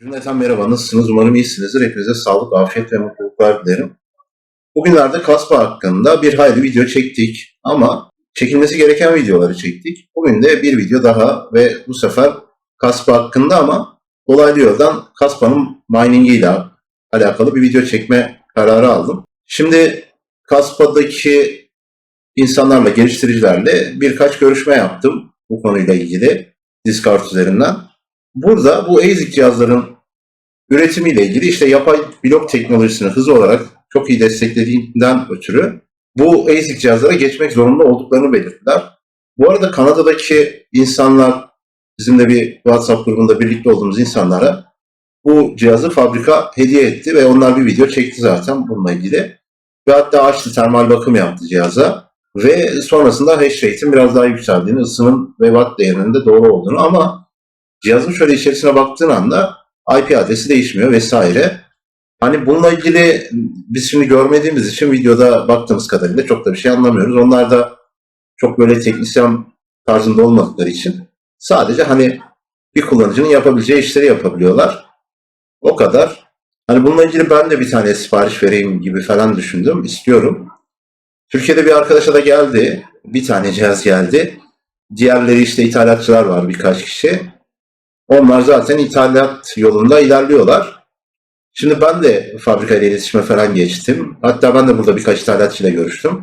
Cümleten merhaba, nasılsınız? Umarım iyisinizdir. Hepinize sağlık, afiyet ve mutluluklar dilerim. Bugünlerde Kaspa hakkında bir hayli video çektik ama çekilmesi gereken videoları çektik. Bugün de bir video daha ve bu sefer Kaspa hakkında ama dolaylı yoldan Kaspa'nın mining ile alakalı bir video çekme kararı aldım. Şimdi Kaspa'daki insanlarla, geliştiricilerle birkaç görüşme yaptım bu konuyla ilgili Discord üzerinden. Burada bu ASIC cihazların üretimiyle ilgili işte yapay blok teknolojisini hızlı olarak çok iyi desteklediğinden ötürü bu ASIC cihazlara geçmek zorunda olduklarını belirttiler. Bu arada Kanada'daki insanlar bizim de bir WhatsApp grubunda birlikte olduğumuz insanlara bu cihazı fabrika hediye etti ve onlar bir video çekti zaten bununla ilgili. Ve hatta açtı termal bakım yaptı cihaza. Ve sonrasında hash rate'in biraz daha yükseldiğini, ısının ve watt değerinin de doğru olduğunu ama cihazın şöyle içerisine baktığın anda IP adresi değişmiyor vesaire. Hani bununla ilgili biz şimdi görmediğimiz için videoda baktığımız kadarıyla çok da bir şey anlamıyoruz. Onlar da çok böyle teknisyen tarzında olmadıkları için sadece hani bir kullanıcının yapabileceği işleri yapabiliyorlar. O kadar. Hani bununla ilgili ben de bir tane sipariş vereyim gibi falan düşündüm. istiyorum. Türkiye'de bir arkadaşa da geldi. Bir tane cihaz geldi. Diğerleri işte ithalatçılar var birkaç kişi. Onlar zaten ithalat yolunda ilerliyorlar. Şimdi ben de fabrikayla iletişime falan geçtim. Hatta ben de burada birkaç ithalatçıyla görüştüm.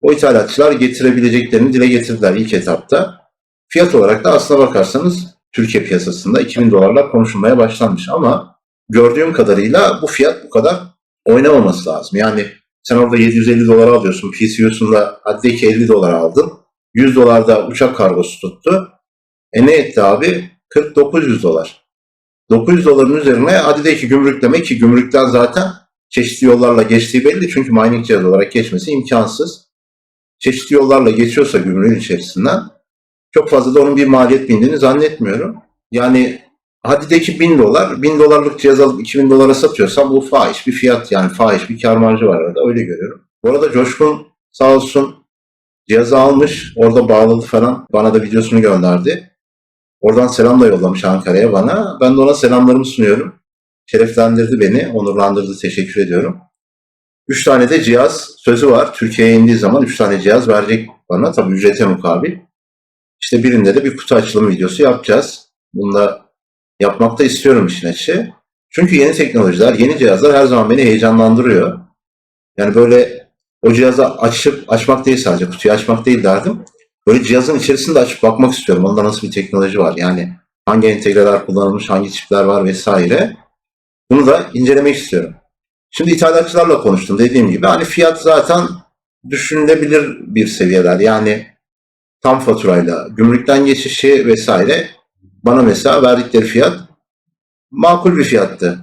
O ithalatçılar getirebileceklerini dile getirdiler ilk etapta. Fiyat olarak da aslına bakarsanız Türkiye piyasasında 2000 dolarlar konuşulmaya başlanmış ama gördüğüm kadarıyla bu fiyat bu kadar oynamaması lazım. Yani sen orada 750 dolar alıyorsun. PCU'sunda hadi ki 50 dolar aldın. 100 dolar da uçak kargosu tuttu. E ne etti abi? 4900 dolar. 900 doların üzerine hadi de ki gümrükleme ki gümrükten zaten çeşitli yollarla geçtiği belli. Çünkü mining cihaz olarak geçmesi imkansız. Çeşitli yollarla geçiyorsa gümrüğün içerisinden çok fazla da onun bir maliyet bindiğini zannetmiyorum. Yani hadi de ki 1000 dolar, 1000 dolarlık cihaz alıp 2000 dolara satıyorsam bu fahiş bir fiyat yani fahiş bir kar marjı var orada öyle görüyorum. Bu arada Coşkun sağ olsun cihazı almış orada bağladı falan bana da videosunu gönderdi. Oradan selam da yollamış Ankara'ya bana. Ben de ona selamlarımı sunuyorum. Şereflendirdi beni, onurlandırdı, teşekkür ediyorum. Üç tane de cihaz sözü var. Türkiye'ye indiği zaman üç tane cihaz verecek bana tabii ücrete mukabil. İşte birinde de bir kutu açılım videosu yapacağız. Bunu da yapmak da istiyorum işin açığı. Çünkü yeni teknolojiler, yeni cihazlar her zaman beni heyecanlandırıyor. Yani böyle o cihazı açıp açmak değil sadece kutuyu açmak değil derdim. Böyle cihazın içerisinde açıp bakmak istiyorum. Onda nasıl bir teknoloji var? Yani hangi entegreler kullanılmış, hangi çipler var vesaire. Bunu da incelemek istiyorum. Şimdi ithalatçılarla konuştum dediğim gibi. Hani fiyat zaten düşünülebilir bir seviyeler. Yani tam faturayla, gümrükten geçişi vesaire bana mesela verdikleri fiyat makul bir fiyattı.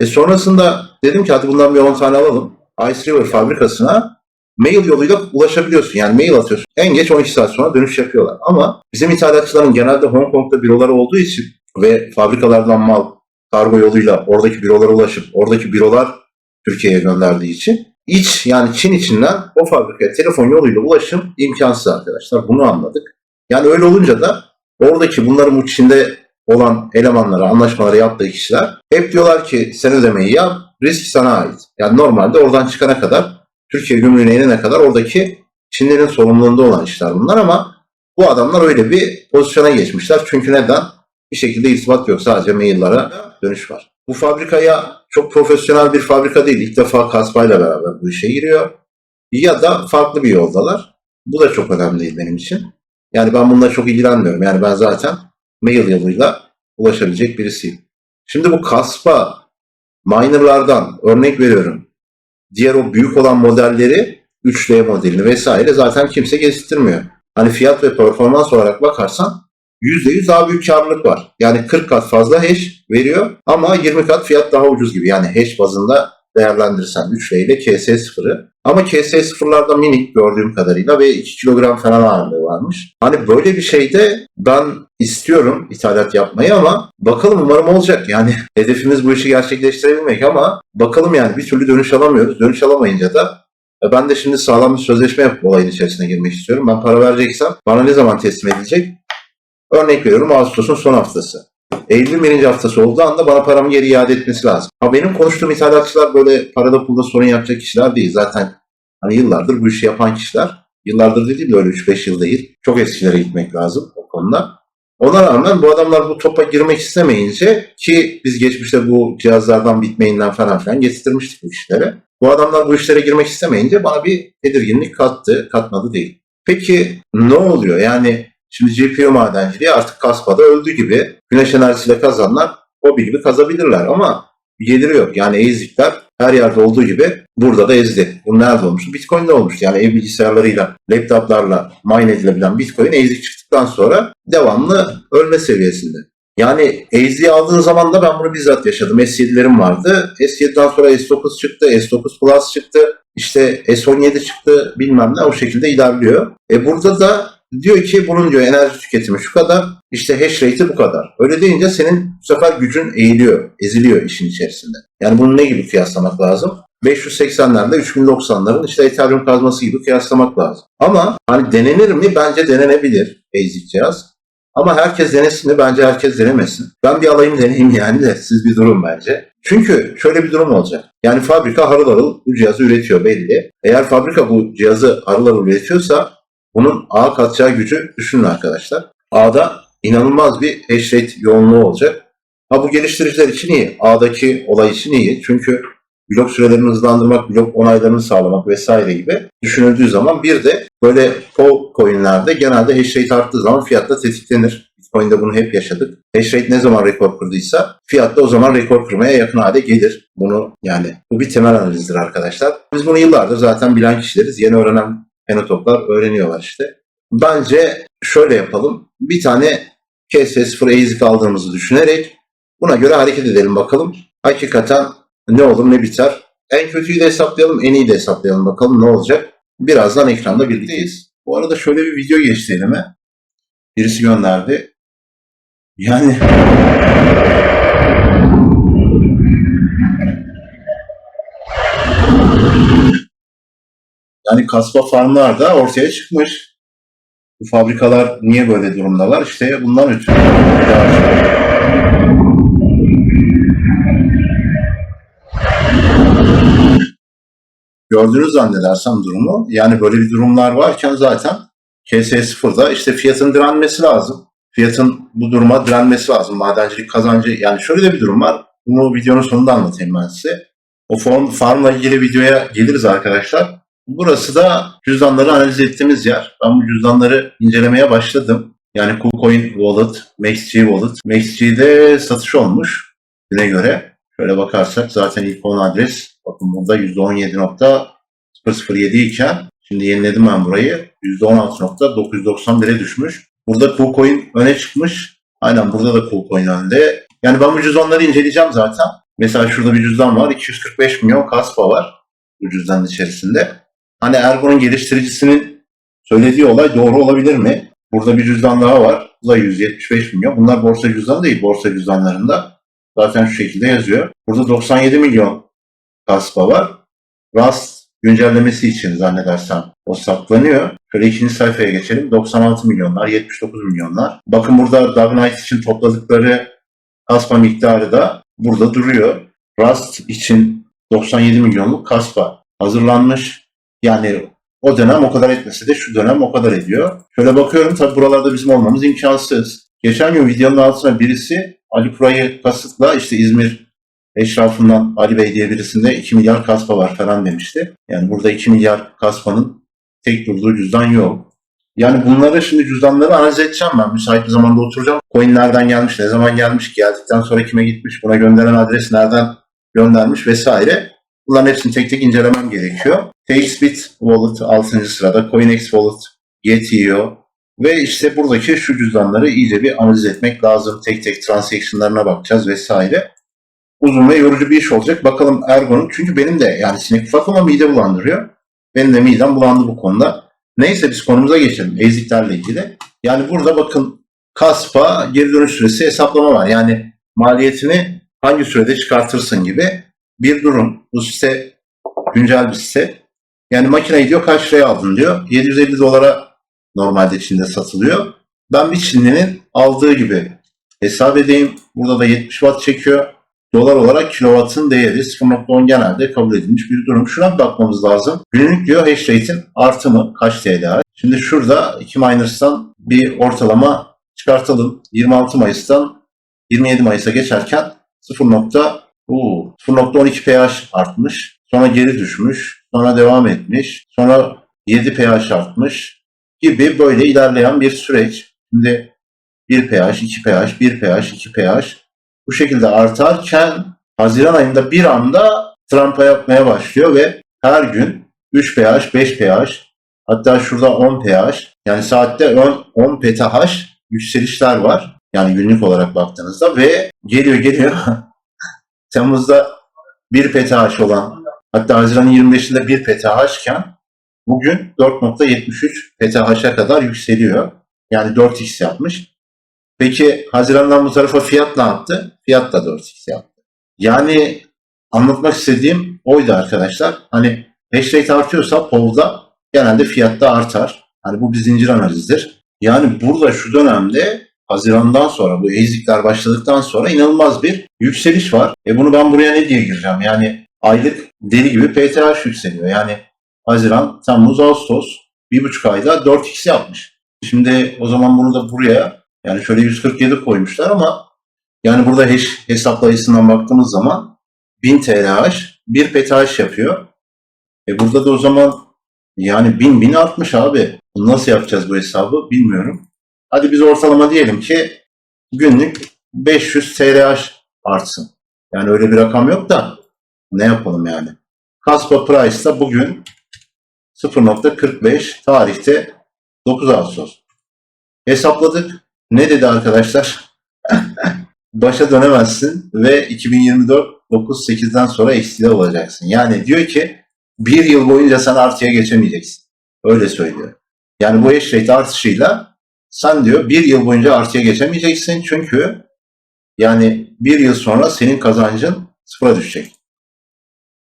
E sonrasında dedim ki hadi bundan bir 10 tane alalım. Ice River fabrikasına mail yoluyla ulaşabiliyorsun. Yani mail atıyorsun. En geç 12 saat sonra dönüş yapıyorlar. Ama bizim ithalatçıların genelde Hong Kong'da büroları olduğu için ve fabrikalardan mal kargo yoluyla oradaki bürolara ulaşıp oradaki bürolar Türkiye'ye gönderdiği için iç yani Çin içinden o fabrikaya telefon yoluyla ulaşım imkansız arkadaşlar. Bunu anladık. Yani öyle olunca da oradaki bunların bu Çin'de olan elemanlara, anlaşmaları yaptığı kişiler hep diyorlar ki sen ödemeyi yap, risk sana ait. Yani normalde oradan çıkana kadar Türkiye gümrüğüne inene kadar oradaki Çinlerin sorumluluğunda olan işler bunlar ama bu adamlar öyle bir pozisyona geçmişler. Çünkü neden? Bir şekilde irtibat yok. Sadece maillere dönüş var. Bu fabrikaya çok profesyonel bir fabrika değil. İlk defa Kaspa ile beraber bu işe giriyor. Ya da farklı bir yoldalar. Bu da çok önemli değil benim için. Yani ben bununla çok ilgilenmiyorum. Yani ben zaten mail yoluyla ulaşabilecek birisiyim. Şimdi bu Kaspa minerlardan örnek veriyorum diğer o büyük olan modelleri 3D modelini vesaire zaten kimse geliştirmiyor. Hani fiyat ve performans olarak bakarsan %100 daha büyük karlılık var. Yani 40 kat fazla hash veriyor ama 20 kat fiyat daha ucuz gibi. Yani hash bazında değerlendirirsen 3D ile KS0'ı. Ama KS0'larda minik gördüğüm kadarıyla ve 2 kilogram falan ağırlığı varmış. Hani böyle bir şeyde ben istiyorum ithalat yapmayı ama bakalım umarım olacak. Yani hedefimiz bu işi gerçekleştirebilmek ama bakalım yani bir türlü dönüş alamıyoruz. Dönüş alamayınca da e, ben de şimdi sağlam bir sözleşme yapıp olayın içerisine girmek istiyorum. Ben para vereceksem bana ne zaman teslim edilecek? Örnek veriyorum Ağustos'un son haftası. Eylül'ün birinci haftası olduğu anda bana paramı geri iade etmesi lazım. Ama benim konuştuğum ithalatçılar böyle parada pulda sorun yapacak kişiler değil. Zaten hani yıllardır bu işi yapan kişiler. Yıllardır dediğim de öyle 3-5 yıl değil. Çok eskilere gitmek lazım o konuda. Ona rağmen bu adamlar bu topa girmek istemeyince ki biz geçmişte bu cihazlardan bitmeyinden falan filan getirmiştik bu işlere. Bu adamlar bu işlere girmek istemeyince bana bir tedirginlik kattı, katmadı değil. Peki ne oluyor? Yani şimdi GPU madenciliği artık kaspada öldü gibi. Güneş enerjisiyle kazanlar hobi gibi kazabilirler ama bir geliri yok. Yani ezikler her yerde olduğu gibi burada da ezdi. Bu nerede olmuştu? Bitcoin'de olmuştu. Yani ev bilgisayarlarıyla, laptoplarla mine edilebilen Bitcoin ezik çıktıktan sonra devamlı ölme seviyesinde. Yani Ezdi'yi aldığın zaman da ben bunu bizzat yaşadım. S7'lerim vardı. S7'den sonra S9 çıktı, S9 Plus çıktı, işte S17 çıktı bilmem ne o şekilde ilerliyor. E burada da diyor ki bunun diyor enerji tüketimi şu kadar, işte hash rate'i bu kadar. Öyle deyince senin bu sefer gücün eğiliyor, eziliyor işin içerisinde. Yani bunu ne gibi kıyaslamak lazım? 580'lerle 3090'ların işte Ethereum kazması gibi kıyaslamak lazım. Ama hani denenir mi? Bence denenebilir basic cihaz. Ama herkes denesin mi? Bence herkes denemesin. Ben bir alayım deneyeyim yani de siz bir durun bence. Çünkü şöyle bir durum olacak. Yani fabrika harıl harıl bu cihazı üretiyor belli. Eğer fabrika bu cihazı harıl harıl üretiyorsa bunun ağa katacağı gücü düşünün arkadaşlar. A'da inanılmaz bir rate yoğunluğu olacak. Ha bu geliştiriciler için iyi. A'daki olay için iyi. Çünkü blok sürelerini hızlandırmak, blok onaylarını sağlamak vesaire gibi düşünüldüğü zaman bir de böyle POW coinlerde genelde hash rate arttığı zaman fiyatla tetiklenir. Bitcoin'de bunu hep yaşadık. Hash rate ne zaman rekor kırdıysa fiyat da o zaman rekor kırmaya yakın hale gelir. Bunu yani bu bir temel analizdir arkadaşlar. Biz bunu yıllardır zaten bilen kişileriz. Yeni öğrenen fenotoplar öğreniyorlar işte. Bence şöyle yapalım. Bir tane KS0 ezik aldığımızı düşünerek buna göre hareket edelim bakalım. Hakikaten ne olur ne biter. En kötüyü de hesaplayalım, en iyi de hesaplayalım bakalım ne olacak. Birazdan ekranda birlikteyiz. Bu arada şöyle bir video geçti elime. Birisi gönderdi. Yani yani kasba farmlar da ortaya çıkmış. Bu fabrikalar niye böyle durumdalar? İşte bundan ötürü. Gördünüz zannedersem durumu. Yani böyle bir durumlar varken zaten KS0'da işte fiyatın direnmesi lazım. Fiyatın bu duruma direnmesi lazım. Madencilik kazancı yani şöyle de bir durum var. Bunu videonun sonunda anlatayım ben size. O form, farmla ilgili videoya geliriz arkadaşlar. Burası da cüzdanları analiz ettiğimiz yer. Ben bu cüzdanları incelemeye başladım. Yani KuCoin Wallet, MaxG Wallet. MaxG'de satış olmuş güne göre. Şöyle bakarsak zaten ilk 10 adres bakın burada %17.007 iken şimdi yeniledim ben burayı. %16.991'e düşmüş. Burada KuCoin öne çıkmış. Aynen burada da KuCoin önde. Yani ben bu cüzdanları inceleyeceğim zaten. Mesela şurada bir cüzdan var. 245 milyon kaspa var bu cüzdanın içerisinde. Hani Ergo'nun geliştiricisinin söylediği olay doğru olabilir mi? Burada bir cüzdan daha var. Bu da 175 milyon. Bunlar borsa cüzdanı değil. Borsa cüzdanlarında zaten şu şekilde yazıyor. Burada 97 milyon kaspa var. Rust güncellemesi için zannedersem o saklanıyor. Şöyle ikinci sayfaya geçelim. 96 milyonlar, 79 milyonlar. Bakın burada Dagnite için topladıkları kaspa miktarı da burada duruyor. Rust için 97 milyonluk kaspa hazırlanmış. Yani o dönem o kadar etmese de şu dönem o kadar ediyor. Şöyle bakıyorum tabi buralarda bizim olmamız imkansız. Geçen gün videonun altına birisi Ali Kuray'ı kasıtla işte İzmir eşrafından Ali Bey diye birisinde 2 milyar kaspa var falan demişti. Yani burada 2 milyar kaspanın tek durduğu cüzdan yok. Yani bunları şimdi cüzdanları analiz edeceğim ben. Müsait bir zamanda oturacağım. Coin nereden gelmiş, ne zaman gelmiş, geldikten sonra kime gitmiş, buna gönderen adres nereden göndermiş vesaire. Bunların hepsini tek tek incelemem gerekiyor. TXBit Wallet 6. sırada, CoinEx Wallet yetiyor. Ve işte buradaki şu cüzdanları iyice bir analiz etmek lazım. Tek tek transactionlarına bakacağız vesaire. Uzun ve yorucu bir iş olacak. Bakalım Ergo'nun. Çünkü benim de yani sinek ufak ama mide bulandırıyor. Benim de midem bulandı bu konuda. Neyse biz konumuza geçelim. Eziklerle ilgili. Yani burada bakın kaspa geri dönüş süresi hesaplama var. Yani maliyetini hangi sürede çıkartırsın gibi bir durum. Bu site güncel bir site. Yani makineyi diyor kaç liraya aldın diyor. 750 dolara normalde Çin'de satılıyor. Ben bir Çinlinin aldığı gibi hesap edeyim. Burada da 70 watt çekiyor. Dolar olarak kilowattın değeri 0.10 genelde kabul edilmiş bir durum. Şuna bir bakmamız lazım. Günlük diyor hash rate'in artımı kaç TL? Şimdi şurada 2 miners'tan bir ortalama çıkartalım. 26 Mayıs'tan 27 Mayıs'a geçerken 0. uu, 0.12 pH artmış. Sonra geri düşmüş. Sonra devam etmiş. Sonra 7 pH artmış gibi böyle ilerleyen bir süreç. Şimdi 1 pH, 2 pH, 1 pH, 2 pH bu şekilde artarken Haziran ayında bir anda Trump'a yapmaya başlıyor ve her gün 3 pH, 5 pH hatta şurada 10 pH yani saatte 10, 10 pTh yükselişler var. Yani günlük olarak baktığınızda ve geliyor geliyor Temmuz'da 1 pTh olan hatta Haziran'ın 25'inde 1 pTh iken bugün 4.73 pTh'a kadar yükseliyor. Yani 4x yapmış. Peki Haziran'dan bu tarafa fiyat ne yaptı? Fiyat da 4x yaptı. Yani anlatmak istediğim oydu arkadaşlar. Hani hash rate artıyorsa POV'da genelde fiyat da artar. Hani bu bir zincir analizdir. Yani burada şu dönemde Haziran'dan sonra bu ezikler başladıktan sonra inanılmaz bir yükseliş var. E bunu ben buraya ne diye gireceğim? Yani aylık deli gibi PTH yükseliyor. Yani Haziran, Temmuz, Ağustos bir buçuk ayda 4x yapmış. Şimdi o zaman bunu da buraya yani şöyle 147 koymuşlar ama yani burada hash hesaplayısından baktığımız zaman 1000 TLH 1 PTH yapıyor. E burada da o zaman yani 1000 1000 artmış abi. Nasıl yapacağız bu hesabı bilmiyorum. Hadi biz ortalama diyelim ki günlük 500 TLH artsın. Yani öyle bir rakam yok da ne yapalım yani. Kaspa Price da bugün 0.45 tarihte 9 Ağustos. Hesapladık. Ne dedi arkadaşlar? Başa dönemezsin ve 2024 9-8'den sonra eksiğe olacaksın. Yani diyor ki bir yıl boyunca sen artıya geçemeyeceksin. Öyle söylüyor. Yani bu rate artışıyla sen diyor bir yıl boyunca artıya geçemeyeceksin çünkü yani bir yıl sonra senin kazancın sıfıra düşecek.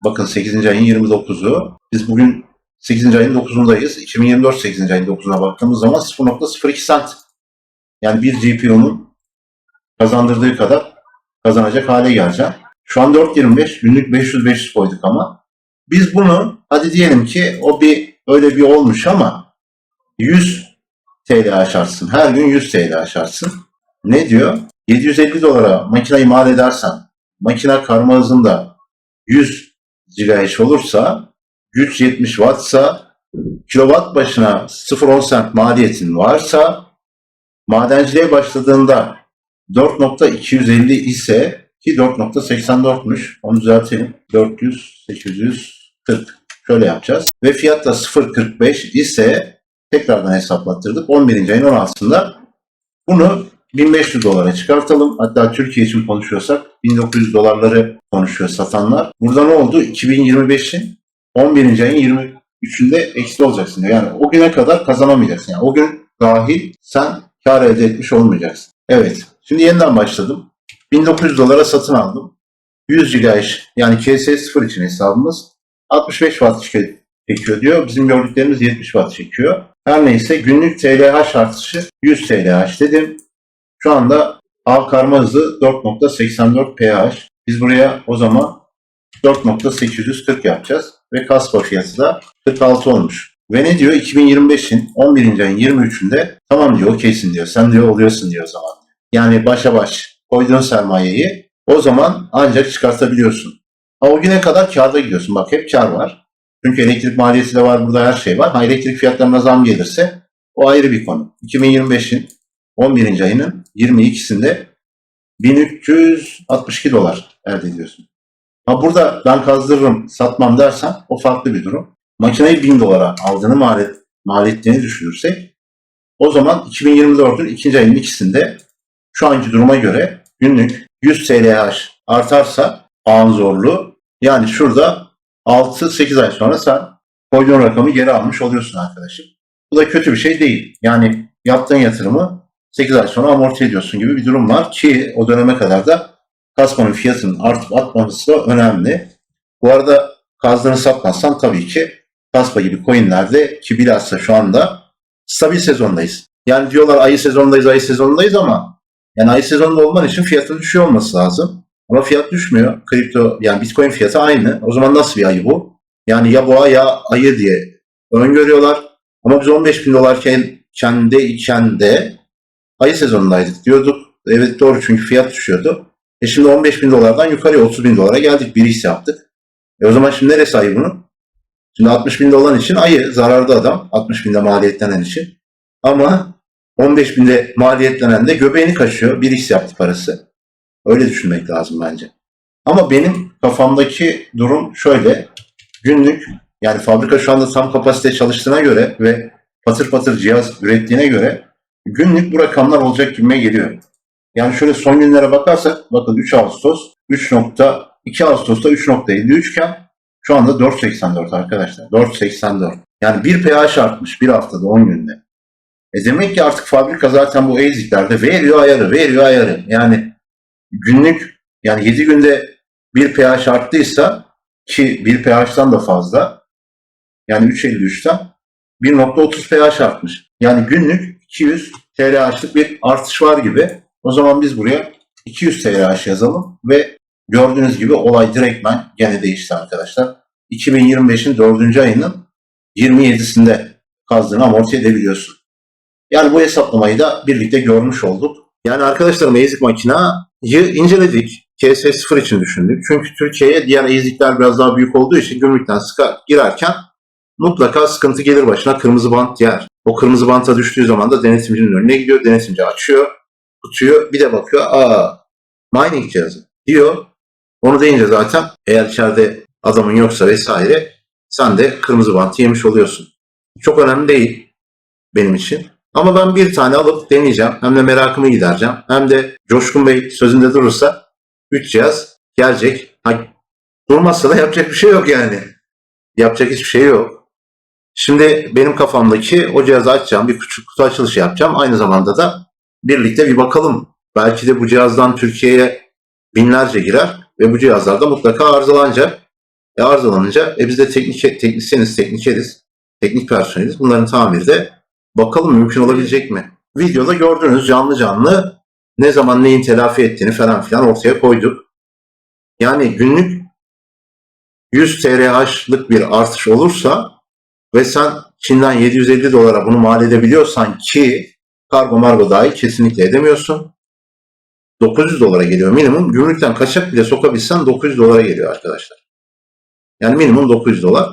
Bakın 8. ayın 29'u. Biz bugün 8. ayın 9'undayız. 2024 8. ayın 9'una baktığımız zaman 0.02 sent. Yani bir GPU'nun kazandırdığı kadar kazanacak hale geleceğim. Şu an 4.25 günlük 500-500 koyduk ama biz bunu hadi diyelim ki o bir öyle bir olmuş ama 100 TL aşarsın. Her gün 100 TL aşarsın. Ne diyor? 750 dolara makineyi mal edersen makine karma hızında 100 GHz olursa güç 70 wattsa kilowatt başına 0.10 cent maliyetin varsa madenciliğe başladığında 4.250 ise ki 4.84'müş onu düzeltelim 400 840 şöyle yapacağız ve fiyat da 0.45 ise tekrardan hesaplattırdık 11. ayın 16'sında bunu 1500 dolara çıkartalım. Hatta Türkiye için konuşuyorsak 1900 dolarları konuşuyor satanlar. Burada ne oldu? 2025'in 11. ayın 23'ünde eksi olacaksın diyor. Yani o güne kadar kazanamayacaksın. Yani o gün dahil sen kar elde etmiş olmayacaksın. Evet. Şimdi yeniden başladım. 1900 dolara satın aldım. 100 GHz yani KS0 için hesabımız 65 watt çekiyor diyor. Bizim gördüklerimiz 70 watt çekiyor. Her neyse günlük TLH artışı 100 TLH dedim. Şu anda av karma hızı 4.84 pH. Biz buraya o zaman 4.840 yapacağız. Ve kaspa fiyatı da 46 olmuş. Ve ne diyor? 2025'in 11. ayın 23'ünde tamam diyor okeysin diyor. Sen diyor oluyorsun diyor o zaman. Yani başa baş koyduğun sermayeyi o zaman ancak çıkartabiliyorsun. Ha, o güne kadar karda gidiyorsun. Bak hep kar var. Çünkü elektrik maliyeti de var burada her şey var. Ha, elektrik fiyatlarına zam gelirse o ayrı bir konu. 2025'in 11. ayının 22'sinde 1362 dolar elde ediyorsun. Ha burada ben kazdırırım, satmam dersen o farklı bir durum. Makineyi 1000 dolara aldığını maliyet, maliyetlerini düşünürsek o zaman 2024'ün ikinci ayının ikisinde şu anki duruma göre günlük 100 TLH artarsa ağın zorluğu yani şurada 6-8 ay sonra sen koyduğun rakamı geri almış oluyorsun arkadaşım. Bu da kötü bir şey değil. Yani yaptığın yatırımı 8 ay sonra amorti ediyorsun gibi bir durum var ki o döneme kadar da kasmanın fiyatının artıp atmaması da önemli. Bu arada kazdığını satmazsan tabii ki kaspa gibi coinlerde ki bilhassa şu anda stabil sezondayız. Yani diyorlar ayı sezondayız, ayı sezondayız ama Yani ay sezonunda olman için fiyatın düşüyor olması lazım. Ama fiyat düşmüyor. Kripto yani Bitcoin fiyatı aynı. O zaman nasıl bir ayı bu? Yani ya boğa ya ayı diye öngörüyorlar. Ama biz 15 bin dolarken kendeyken de ayı sezonundaydık diyorduk. Evet doğru çünkü fiyat düşüyordu. E şimdi 15 bin dolardan yukarıya 30 bin dolara geldik. Bir hisse yaptık. E o zaman şimdi neresi ayı bunun? Şimdi 60 bin dolar için ayı zararda adam. 60 binde maliyetlenen için. Ama 15 binde maliyetlenen de göbeğini kaşıyor. Bir hisse yaptı parası. Öyle düşünmek lazım bence. Ama benim kafamdaki durum şöyle. Günlük yani fabrika şu anda tam kapasite çalıştığına göre ve patır patır cihaz ürettiğine göre günlük bu rakamlar olacak gibime geliyor. Yani şöyle son günlere bakarsak bakın 3 Ağustos 3.2 Ağustos'ta 3.53 iken şu anda 4.84 arkadaşlar. 4.84. Yani bir pH artmış bir haftada 10 günde. E demek ki artık fabrika zaten bu eziklerde veriyor ayarı, veriyor ayarı. Yani günlük yani 7 günde bir pH arttıysa ki bir pH'tan da fazla yani 3.53'ten 1.30 pH artmış. Yani günlük 200 TLH'lık bir artış var gibi. O zaman biz buraya 200 TLH yazalım ve gördüğünüz gibi olay direktmen gene değişti arkadaşlar. 2025'in 4. ayının 27'sinde kazdığını amorti edebiliyorsun. Yani bu hesaplamayı da birlikte görmüş olduk. Yani arkadaşlar Mazik makinayı inceledik. KS0 için düşündük. Çünkü Türkiye'ye diğer ezikler biraz daha büyük olduğu için gümrükten sıka girerken mutlaka sıkıntı gelir başına kırmızı bant yer. O kırmızı banta düştüğü zaman da denetimcinin önüne gidiyor. Denetimci açıyor, tutuyor. Bir de bakıyor. Aa mining cihazı diyor. Onu deyince zaten eğer içeride adamın yoksa vesaire sen de kırmızı bantı yemiş oluyorsun. Çok önemli değil benim için. Ama ben bir tane alıp deneyeceğim. Hem de merakımı gidereceğim. Hem de Coşkun Bey sözünde durursa 3 cihaz gelecek. Ha, durmazsa da yapacak bir şey yok yani. Yapacak hiçbir şey yok. Şimdi benim kafamdaki o cihazı açacağım. Bir küçük kutu açılışı yapacağım. Aynı zamanda da birlikte bir bakalım. Belki de bu cihazdan Türkiye'ye binlerce girer ve bu cihazlarda mutlaka arızalanacak. E arızalanınca e biz de teknik, teknisyeniz, teknikeriz, teknik personeliz. Bunların tamiri de bakalım mümkün olabilecek mi? Videoda gördüğünüz canlı canlı ne zaman neyin telafi ettiğini falan filan ortaya koyduk. Yani günlük 100 TLH'lık bir artış olursa ve sen Çin'den 750 dolara bunu mal edebiliyorsan ki kargo margo dahi kesinlikle edemiyorsun. 900 dolara geliyor minimum. Gümrükten kaçak bile sokabilsen 900 dolara geliyor arkadaşlar. Yani minimum 900 dolar.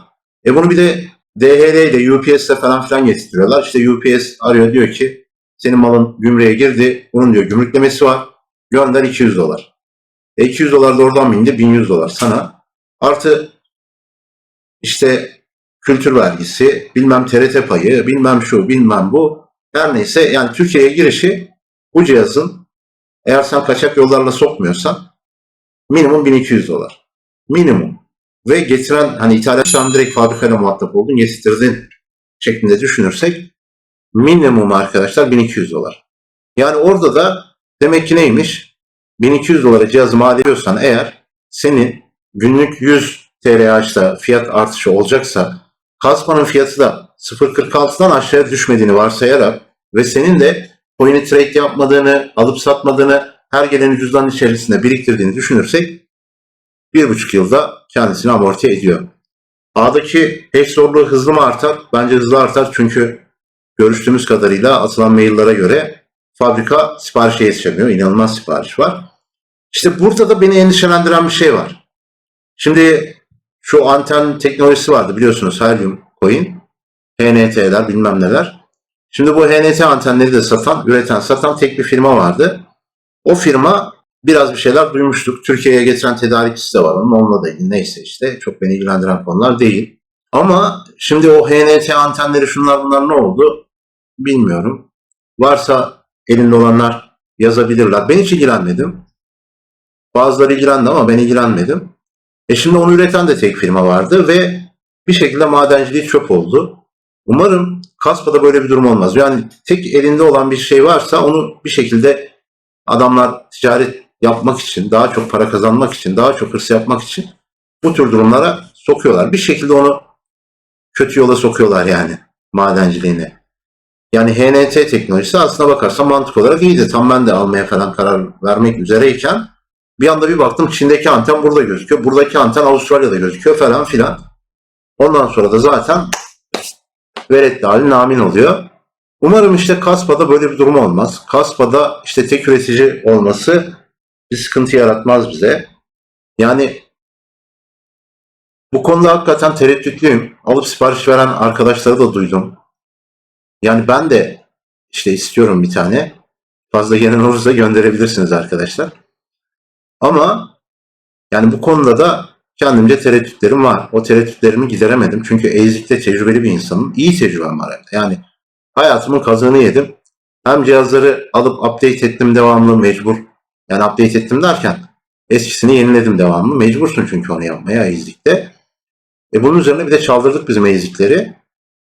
E bunu bir de DHL ile UPS ile falan filan getiriyorlar. İşte UPS arıyor diyor ki senin malın gümrüğe girdi. Bunun diyor gümrüklemesi var. Gönder 200 dolar. E 200 dolar da oradan bindi 1100 dolar sana. Artı işte kültür vergisi, bilmem TRT payı, bilmem şu, bilmem bu. Her neyse yani Türkiye'ye girişi bu cihazın eğer sen kaçak yollarla sokmuyorsan minimum 1200 dolar. Minimum. Ve getiren hani ithalatçıdan direkt fabrikayla muhatap oldun getirdin şeklinde düşünürsek minimum arkadaşlar 1200 dolar. Yani orada da demek ki neymiş? 1200 dolara cihazı mal ediyorsan eğer senin günlük 100 TLH'da fiyat artışı olacaksa kasmanın fiyatı da 0.46'dan aşağıya düşmediğini varsayarak ve senin de coin'i trade yapmadığını, alıp satmadığını, her gelen cüzdanın içerisinde biriktirdiğini düşünürsek bir buçuk yılda kendisini amorti ediyor. A'daki hash zorluğu hızlı mı artar? Bence hızlı artar çünkü görüştüğümüz kadarıyla atılan maillere göre fabrika siparişe yetişemiyor. İnanılmaz sipariş var. İşte burada da beni endişelendiren bir şey var. Şimdi şu anten teknolojisi vardı biliyorsunuz Helium Coin. HNT'ler bilmem neler. Şimdi bu HNT antenleri de satan, üreten, satan tek bir firma vardı. O firma biraz bir şeyler duymuştuk. Türkiye'ye getiren tedarikçisi de var onun. Onunla da ilgili neyse işte. Çok beni ilgilendiren konular değil. Ama şimdi o HNT antenleri şunlar bunlar ne oldu bilmiyorum. Varsa elinde olanlar yazabilirler. Ben hiç ilgilenmedim. Bazıları ilgilendi ama ben ilgilenmedim. E şimdi onu üreten de tek firma vardı ve bir şekilde madenciliği çöp oldu. Umarım Kaspa'da böyle bir durum olmaz. Yani tek elinde olan bir şey varsa onu bir şekilde adamlar ticaret yapmak için, daha çok para kazanmak için, daha çok hırs yapmak için bu tür durumlara sokuyorlar. Bir şekilde onu kötü yola sokuyorlar yani madenciliğini. Yani HNT teknolojisi aslına bakarsan mantık olarak iyiydi. Tam ben de almaya falan karar vermek üzereyken bir anda bir baktım Çin'deki anten burada gözüküyor. Buradaki anten Avustralya'da gözüküyor falan filan. Ondan sonra da zaten veretli hali namin oluyor. Umarım işte Kaspa'da böyle bir durum olmaz. Kaspa'da işte tek üretici olması bir sıkıntı yaratmaz bize. Yani bu konuda hakikaten tereddütlüyüm. Alıp sipariş veren arkadaşları da duydum. Yani ben de işte istiyorum bir tane. Fazla gelen olursa gönderebilirsiniz arkadaşlar. Ama yani bu konuda da kendimce tereddütlerim var. O tereddütlerimi gideremedim. Çünkü Ezik'te tecrübeli bir insanım. İyi tecrübem var. Yani hayatımın kazığını yedim. Hem cihazları alıp update ettim devamlı mecbur. Yani update ettim derken eskisini yeniledim devamlı. Mecbursun çünkü onu yapmaya Ezik'te. E bunun üzerine bir de çaldırdık bizim Ezik'leri.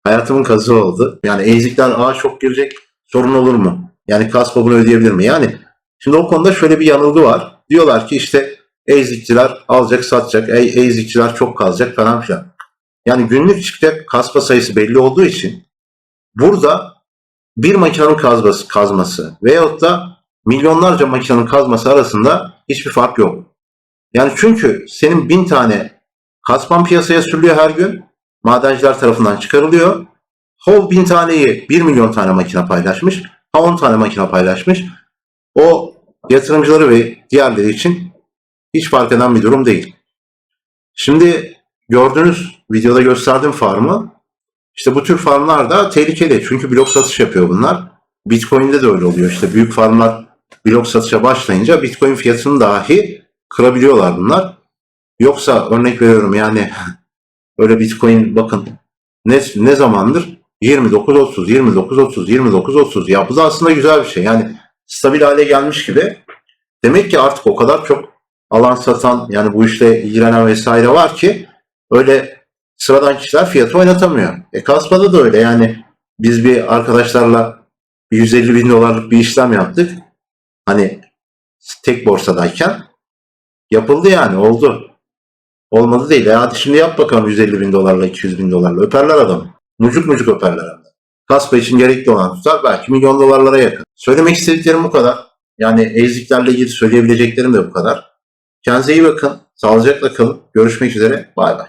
Hayatımın kazığı oldu. Yani Ezik'ler aa çok girecek sorun olur mu? Yani Kaspa bunu ödeyebilir mi? Yani şimdi o konuda şöyle bir yanılgı var. Diyorlar ki işte ezikçiler alacak satacak, ezikçiler çok kalacak falan filan. Yani günlük çıkacak kaspa sayısı belli olduğu için burada bir makinenin kazması, kazması veyahut da milyonlarca makinenin kazması arasında hiçbir fark yok. Yani çünkü senin bin tane kaspan piyasaya sürülüyor her gün. Madenciler tarafından çıkarılıyor. Hov bin taneyi 1 milyon tane makine paylaşmış. Ha 10 tane makine paylaşmış. O yatırımcıları ve diğerleri için hiç fark eden bir durum değil. Şimdi gördüğünüz videoda gösterdiğim farmı işte bu tür farmlar da tehlikeli. Çünkü blok satış yapıyor bunlar. Bitcoin'de de öyle oluyor. İşte büyük farmlar blok satışa başlayınca Bitcoin fiyatını dahi kırabiliyorlar bunlar. Yoksa örnek veriyorum yani öyle Bitcoin bakın ne, ne zamandır 29-30, 29-30, 29-30 ya bu da aslında güzel bir şey. Yani stabil hale gelmiş gibi. Demek ki artık o kadar çok alan satan yani bu işle ilgilenen vesaire var ki öyle sıradan kişiler fiyatı oynatamıyor. E Kaspa'da da öyle yani biz bir arkadaşlarla bir 150 bin dolarlık bir işlem yaptık. Hani tek borsadayken yapıldı yani oldu. Olmadı değil. E hadi şimdi yap bakalım 150 bin dolarla 200 bin dolarla. Öperler adamı. Mucuk mucuk öperler de. Kaspa için gerekli olan tutar belki milyon dolarlara yakın. Söylemek istediklerim bu kadar. Yani eziklerle ilgili söyleyebileceklerim de bu kadar. Kendinize iyi bakın. Sağlıcakla kalın. Görüşmek üzere. Bay bay.